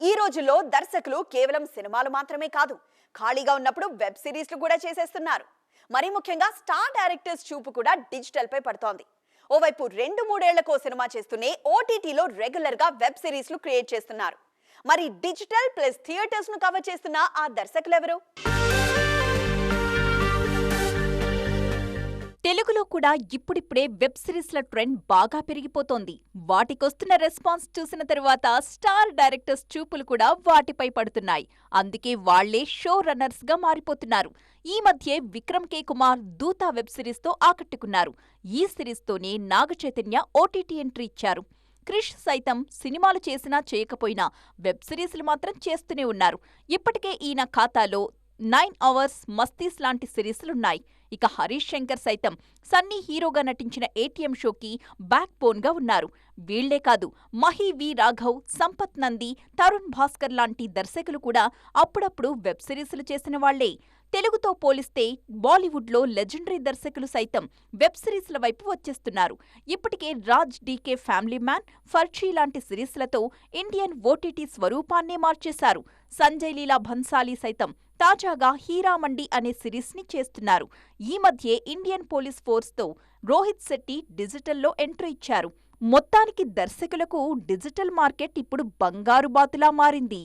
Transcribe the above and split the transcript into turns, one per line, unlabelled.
ఈ రోజుల్లో దర్శకులు కేవలం సినిమాలు మాత్రమే కాదు ఖాళీగా ఉన్నప్పుడు వెబ్ సిరీస్లు కూడా చేసేస్తున్నారు. మరి ముఖ్యంగా స్టార్ డైరెక్టర్స్ చూపు కూడా డిజిటల్పై పడుతోంది. ఓవైపు రెండు మూడేళ్ళకు సినిమా చేస్తూనే ఓటీటీలో రెగ్యులర్గా వెబ్ సిరీస్లు క్రియేట్ చేస్తున్నారు. మరి డిజిటల్ ప్లస్ థియేటర్స్ను కవర్ చేస్తున్న ఆ దర్శకులెవరు
తెలుగులో కూడా ఇప్పుడిప్పుడే వెబ్ సిరీస్ల ట్రెండ్ బాగా పెరిగిపోతోంది. వాటికొస్తున్న రెస్పాన్స్ చూసిన తరువాత స్టార్ డైరెక్టర్స్ చూపులు కూడా వాటిపై పడుతున్నాయి. అందుకే వాళ్ళే షో రన్నర్స్గా మారిపోతున్నారు. ఈ మధ్యే విక్రమ్ కే కుమార్ దూతా వెబ్ సిరీస్తో ఆకట్టుకున్నారు. ఈ సిరీస్తోనే నాగ చైతన్య ఓటీటీ ఎంట్రీ ఇచ్చారు. క్రిష్ సైతం సినిమాలు చేసినా చేయకపోయినా వెబ్ సిరీస్లు మాత్రం చేస్తూనే ఉన్నారు. ఇప్పటికే ఈయన ఖాతాలో నైన్ అవర్స్ మస్తీస్ లాంటి సిరీస్లున్నాయి. ఇక హరీష్ శంకర్ సైతం సన్నీ హీరోగా నటించిన ఏటీఎం షోకి బ్యాక్ బోన్గా ఉన్నారు. వీళ్ళే కాదు మహి వి రాఘవ్ సంపత్ నంది తరుణ్ భాస్కర్ లాంటి దర్శకులు కూడా అప్పుడప్పుడు వెబ్ సిరీస్లు చేసిన వాళ్ళే తెలుగుతో పోలిస్తే బాలీవుడ్లో లెజెండరీ దర్శకులు సైతం వెబ్ సిరీస్ల వైపు వచ్చేస్తున్నారు. ఇప్పటికే Raj DK family man Farzi లాంటి సిరీస్లతో ఇండియన్ ఓటీటీ స్వరూపాన్నే మార్చేశారు. సంజయ్ లీలా భన్సాలీ సైతం తాజాగా హీరామండి అనే సిరీస్ని చేస్తున్నారు. ఈ మధ్యే ఇండియన్ పోలీస్ ఫోర్స్తో రోహిత్ శెట్టి డిజిటల్లో ఎంట్రీ ఇచ్చారు. మొత్తానికి దర్శకులకు డిజిటల్ మార్కెట్ ఇప్పుడు బంగారు బాతులా మారింది.